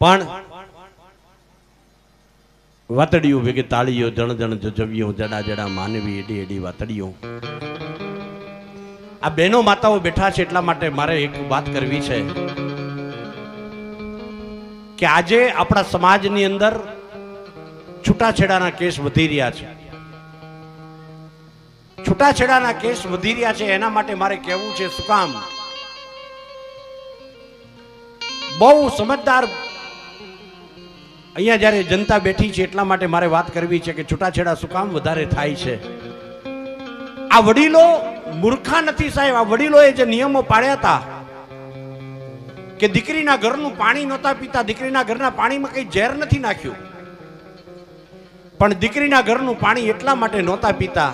પણ વાતડીઓ ભેગી તાળીઓ, જણ જણ જજવ્યો, જડા જડા માનવી, એડી એડી વાતડીઓ આ બહેનો માતાઓ બેઠા છે એટલા માટે મારે એક વાત કરવી છે કે આજે આપણા સમાજની અંદર છૂટાછેડાના કેસ વધી રહ્યા છે. છૂટાછેડાના કેસ વધી રહ્યા છે, એના માટે મારે કહેવું છે શું કામ? બહુ સમજદાર અહીંયા જ્યારે જનતા બેઠી છે એટલા માટે મારે વાત કરવી છે કે છૂટાછેડા શું કામ વધારે થાય છે? આ વડીલો મૂર્ખા નથી સાહેબ. આ વડીલોએ જે નિયમો પાડ્યા હતા કે દીકરીના ઘરનું પાણી નહોતા પીતા, દીકરીના ઘરના પાણીમાં કઈ ઝેર નથી નાખ્યું. પણ દીકરીના ઘરનું પાણી એટલા માટે નહોતા પીતા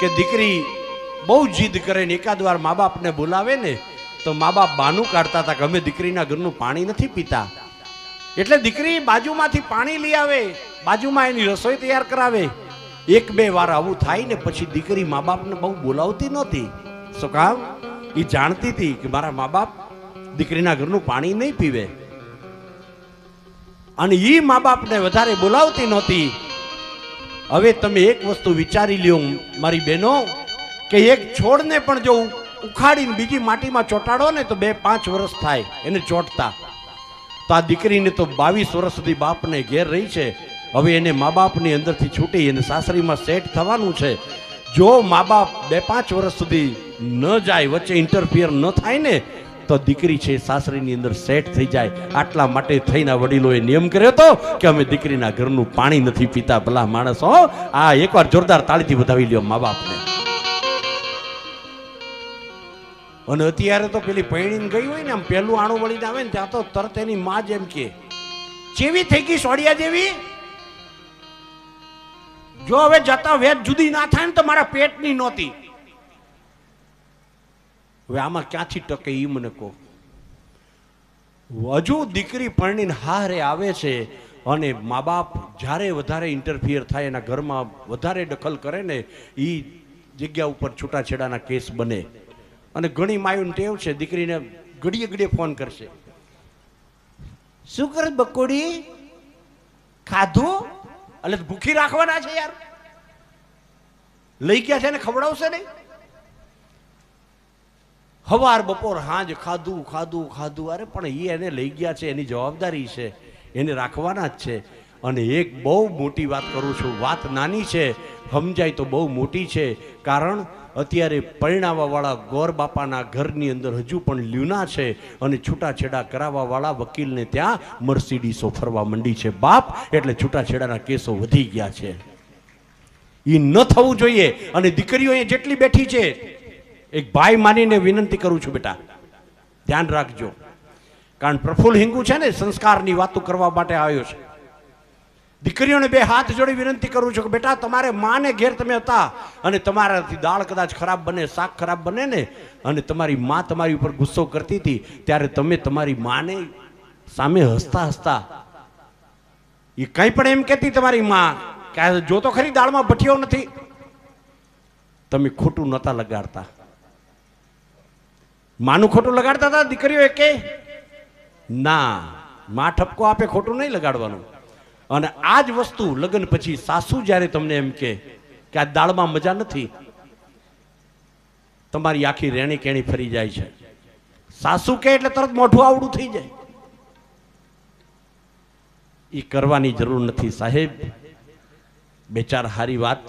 કે દીકરી બહુ જીદ કરે ને એકાદ વાર મા બાપને બોલાવે ને તો મા બાપ બાનું કાઢતા હતા કે અમે દીકરીના ઘરનું પાણી નથી પીતા. એટલે દીકરી બાજુમાંથી પાણી લઈ આવે, બાજુમાં એની રસોઈ તૈયાર કરાવે. એક બે વાર આવું થાય ને પછી દીકરી મા બાપને બહુ બોલાવતી નહોતી. શું કામ? એ જાણતી હતી કે મારા મા બાપ દીકરીના ઘરનું પાણી નહીં પીવે. અને એ મા બાપને વધારે બોલાવતી નહોતી. હવે તમે એક વસ્તુ વિચારી લ્યો, મારી બહેનો, કે એક છોડને પણ જો ઉખાડીને બીજી માટીમાં ચોંટાડો ને તો બે પાંચ વર્ષ થાય, એને ચોંટતા. તો આ દીકરીને તો બાવીસ વર્ષ સુધી બાપને ઘેર રહી છે. હવે એને મા બાપની અંદરથી છૂટી એને સાસરીમાં સેટ થવાનું છે. જો મા બાપ બે પાંચ વર્ષ સુધી ન જાય, વચ્ચે ઇન્ટરફિયર ન થાય ને, તો દીકરી છે સાસરીની અંદર સેટ થઈ જાય. આટલા માટે થઈને વડીલોએ નિયમ કર્યો હતો કે અમે દીકરીના ઘરનું પાણી નથી પીતા ભલા માણસો આ એકવાર જોરદાર તાળીથી વધાવી લ્યો મા બાપને અને અત્યારે તો પેલી પૈણીને ગઈ હોય ને, આમ પેલું આણું વળીને આવે ને, ત્યાં તો તરત એની માં જેમ કે, ચેવી થઈ ગઈ સોડિયા જેવી? જો હવે જતા વેદ જુદી ના થાય ને, તો મારા પેટની નહોતી. હવે આમાં ક્યાંથી ટકે એ મને કહો? હજુ દીકરી પરણીને હારે આવે છે અને મા બાપ જ્યારે વધારે ઇન્ટરફિયર થાય, એના ઘરમાં વધારે દખલ કરે ને એ જગ્યા ઉપર છૂટાછેડાના કેસ બને. અને ઘણી માયુને ટેવ છે, દીકરીને ઘડીએ ઘડીએ ફોન કરશે. શું કરે બકોડી? ખાધું? એટલે ભૂખી રાખવાના છે યાર. લઈ ગયા છે ને ખવડાવશે નહીં? હવાર, બપોર, હાંજ, ખાધું ખાધું ખાધું. અરે પણ એ એને લઈ ગયા છે, એની જવાબદારી છે. એને રાખવાના જ છે. અને એક બહુ મોટી વાત કરું છું. વાત નાની છે, સમજાય તો બહુ મોટી છે. કારણ અત્યારે પરિણાવાવાળા ગોર બાપાના ઘરની અંદર હજુ પણ લ્યુના છે અને છૂટાછેડા કરાવવાવાળા વકીલને ત્યાં મર્સિડીસો ફરવા માંડી છે. બાપ, એટલે છૂટાછેડાના કેસો વધી ગયા છે. એ ન થવું જોઈએ. અને દીકરીઓ એ જેટલી બેઠી છે, એક ભાઈ માનીને વિનંતી કરું છું બેટા, ધ્યાન રાખજો. કારણ પ્રફુલ્લ હિંગુ છે ને, સંસ્કારની વાતો કરવા માટે આવ્યો છે. દીકરીઓને બે હાથ જોડી વિનંતી કરું છું કે બેટા, તમારે માને ઘેર તમે હતા અને તમારાથી દાળ કદાચ ખરાબ બને, શાક ખરાબ બને ને, અને તમારી મા તમારી ઉપર ગુસ્સો કરતી હતી, ત્યારે તમે તમારી માને સામે હસતા હસતા એ કંઈ પણ એમ કહેતી તમારી મા કે જો તો ખરી દાળમાં ભઠિયો નથી. તમે ખોટું નહોતા લગાડતા. માનું ખોટું લગાડતા હતા? દીકરીઓ કે ના. મા ઠપકો આપે, ખોટું નહીં લગાડવાનું. અને આ જ વસ્તુ લગ્ન પછી સાસુ જ્યારે તમને એમ કે આ દાળમાં મજા નથી, તમારી આખી રેણી કેણી ફરી જાય છે. સાસુ કે એટલે તરત મોઢું આવડું થઈ જાય. એ કરવાની જરૂર નથી સાહેબ. બે ચાર સારી વાત